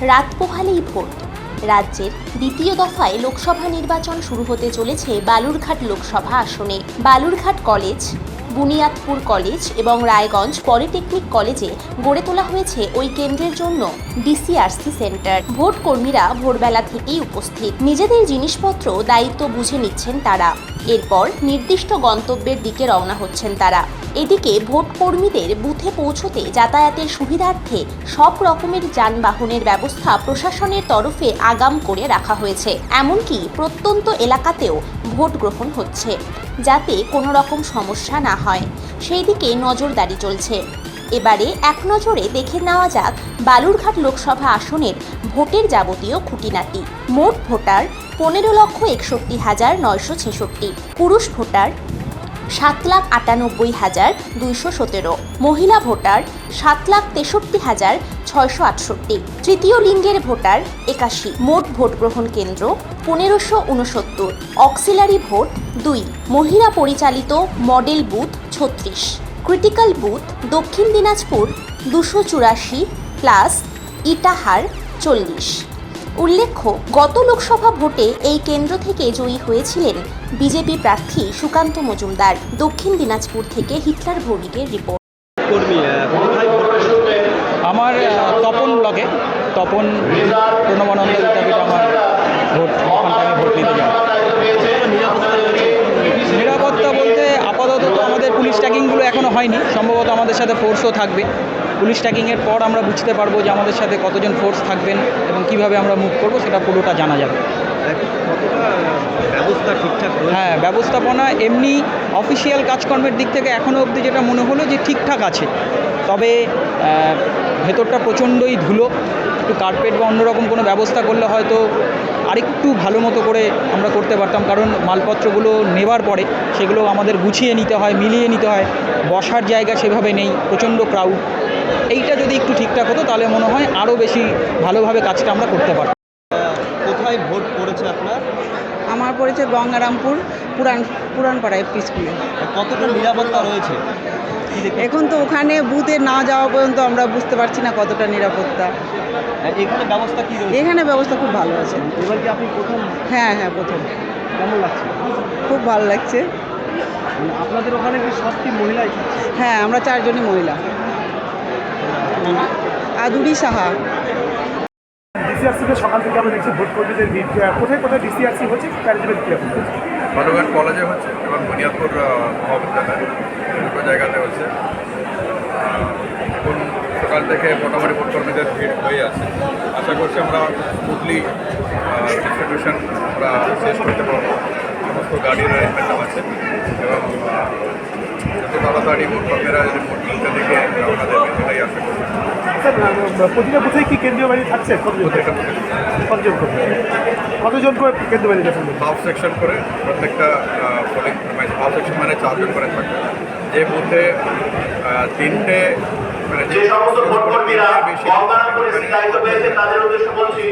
রাত পোহালেই ভোট। রাজ্যের দ্বিতীয় দফায় লোকসভা নির্বাচন শুরু হতে চলেছে বালুরঘাট লোকসভা আসনে। বালুরঘাট কলেজ, বুনিয়াদপুর কলেজ এবং রায়গঞ্জ পলিটেকনিক কলেজে গড়ে তোলা হয়েছে ওই কেন্দ্রের জন্য ডিসিআরসি সেন্টার। ভোট কর্মীরা ভোরবেলা থেকেই উপস্থিত। নিজেদের জিনিসপত্র, দায়িত্ব বুঝে নিচ্ছেন তারা। এরপর নির্দিষ্ট গন্তব্যের দিকে রওনা হচ্ছেন তারা। এদিকে ভোট কর্মীদের বুথে পৌঁছতে যাতায়াতের সুবিধার্থে সব রকমের যানবাহনের ব্যবস্থা প্রশাসনের তরফে আগাম করে রাখা হয়েছে। এমনকি প্রত্যন্ত এলাকাতেও ভোট গ্রহণ হচ্ছে, যাতে কোনো রকম সমস্যা না হয়। সেই দিকে নজরদারি চলছে। এবারে এক নজরে দেখে নেওয়া যাক বালুরঘাট লোকসভা আসনের ভোটের যাবতীয় খুঁটিনাটি। মোট ভোটার পনেরো লক্ষ একষট্টি হাজার নয়শো ছেষট্টি। পুরুষ ভোটার সাত লাখ আটানব্বই হাজার দুইশো সতেরো। মহিলা ভোটার সাত লাখ তেষট্টি হাজার ছয়শো আটষট্টি। তৃতীয় লিঙ্গের ভোটার একাশি। মোট ভোট গ্রহণ কেন্দ্র পনেরোশো উনসত্তর। অক্সিলারি ভোট দুই। মহিলা পরিচালিত মডেল বুথ ছত্রিশ। ক্রিটিক্যাল বুথ দক্ষিণ দিনাজপুর দুশো চুরাশি প্লাস ইটাহার চল্লিশ উল্লেখ্য, গত লোকসভা ভোটে এই কেন্দ্র থেকে জয়ী হয়েছিলেন বিজেপি প্রার্থী সুকান্ত মজুমদার, দক্ষিণ দিনাজপুর থেকে হিটলার ভৌমিকের রিপোর্ট? আমার তপন ব্লকে তপন, প্রণবানন্দ আমার ট্যাকিংগুলো এখনও হয়নি। সম্ভবত আমাদের সাথে ফোর্সও থাকবে। পুলিশ ট্যাকিংয়ের পর আমরা বুঝতে পারব যে আমাদের সাথে কতজন ফোর্স থাকবেন এবং কীভাবে আমরা মুভ করব সেটা পুরোটা জানা যাবে। ব্যবস্থা ঠিকঠাক হ্যাঁ ব্যবস্থাপনা এমনি অফিসিয়াল কাজকর্মের দিক থেকে এখনও অবধি যেটা মনে হলো যে ঠিকঠাক আছে। তবে ভেতরটা প্রচণ্ডই ধুলো। একটু কার্পেট বা অন্যরকম কোনো ব্যবস্থা করলে হয়তো আরেকটু ভালো মতো করে আমরা করতে পারতাম কারণ মালপত্রগুলো নেবার পরে সেগুলো আমাদের গুছিয়ে নিতে হয় মিলিয়ে নিতে হয় বসার জায়গা সেভাবে নেই প্রচণ্ড ক্রাউড এইটা যদি একটু ঠিকঠাক হতো তাহলে মনে হয় আরও বেশি ভালোভাবে কাজটা আমরা করতে পারতাম। কোথায় ভোট পড়েছে আপনার? আমার পড়েছে গঙ্গারামপুর পুরান পুরানপাড়া এপি স্কুলে কতটা নিরাপত্তা রয়েছে? এখন তো ওখানে বুথে না যাওয়া পর্যন্ত আমরা বুঝতে পারছি না কতটা নিরাপত্তা। এখানে ব্যবস্থা কি রয়েছে? এখানে ব্যবস্থা খুব ভালো আছে। এবার কি আপনি প্রথম? হ্যাঁ হ্যাঁ প্রথম। কেমন লাগছে? খুব ভালো লাগছে। মানে আপনাদের ওখানে কি সব কি মহিলাই হ্যাঁ আমরা চারজনই মহিলা। আদুরি সাহা। ডিসিআরসিতে সকাল থেকে আমরা দেখছি ভোট কর্মীদের ভিড়। কোথায় কোথায় ডিসিআরসি হচ্ছে? হচ্ছে কলেজে হচ্ছে এবং বুনিয়াদপুর মহাবিদ্যালয় দুটো জায়গাতে হচ্ছে আহ, এখন সকাল থেকে মোটামুটি ভোট কর্মীদের ভিড় হয়ে আছে। আশা করছি আমরা স্মুথলি ডিস্ট্রিবিউশন আমরা শেষ করতে পারব। সমস্ত গাড়ির অ্যারেঞ্জমেন্ট আছে। এবং যত তাড়াতাড়ি ভোট কর্মীরা যদি ভোট কিনতে দিকে রওনা দেবে সেটাই আশা করি স্যার আহ, প্রতিটা কি কেন্দ্রীয় বাহিনী থাকছে? কতজন? প্রত্যেকটা বুথে। কতজন কর্মী কতজন করে কেন্দ্রীয় হাফ সেকশন করে প্রত্যেকটা হাফ সেকশন মানে চারজন করে থাকবে। যে বুথে তিনটে মানে যে সমস্ত ভোট কর্মীরা বেশি গঙ্গারামপুরে দায়িত্ব পেয়েছে তাদের উদ্দেশ্য বলছি